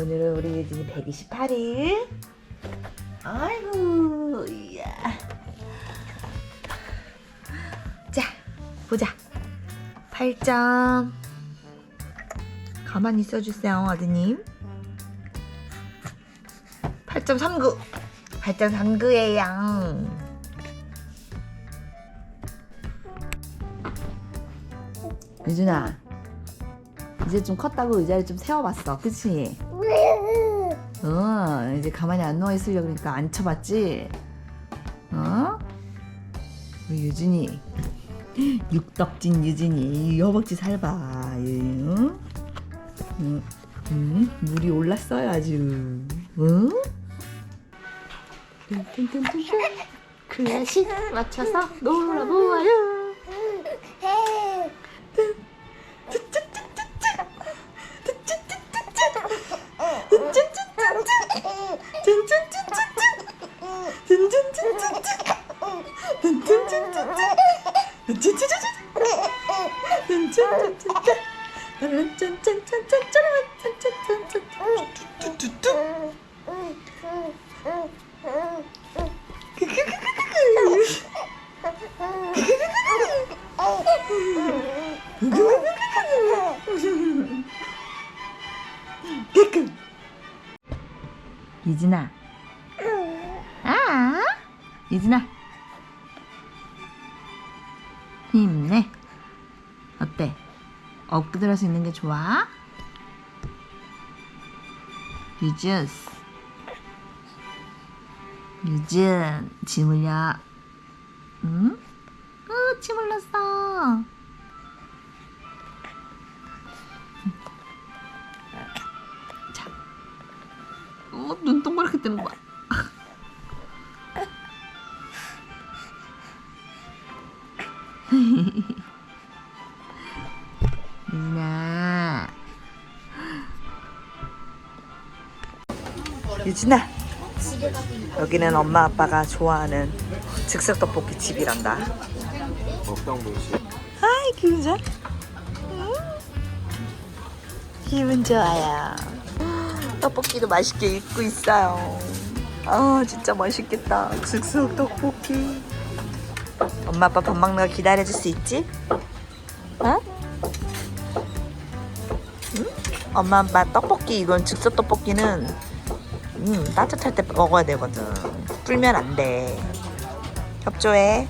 오늘은 우리 유진이 128일. 아이고, 이야. 자, 보자. 8점. 가만히 있어주세요, 아드님. 8.39. 8.39예요. 유준아, 이제 좀 컸다고 의자를 좀 세워봤어, 그치? 어, 이제 가만히 안 누워 있으려고 그러니까 앉혀봤지? 어? 우리 유준이. 육덕진 유진이 이 허벅지 살봐 응? 응? 응? 물이 올랐어요 아주 응? 클래식 맞춰서 놀아보아요 유진아 아 유진아. 힘내. 어때? 엎드려 서 있는 게 좋아? 유준 유준 침 흘려. 응? 어, 침 흘렸어. 자. 어, 눈 동그랗게 뜨는 거야 유진아 유진아 여기는 엄마 아빠가 좋아하는 즉석 떡볶이 집이란다. 아이 기분 좋아? 음. 기분 좋아요. 떡볶이도 맛있게 익고 있어요. 아 진짜 맛있겠다. 즉석 떡볶이 엄마 아빠 밥 먹는 거 기다려줄 수 있지? 어? 응? 엄마 아빠 떡볶이 이건 즉석 떡볶이는 음, 따뜻할 때 먹어야 되거든 불면 안 돼 협조해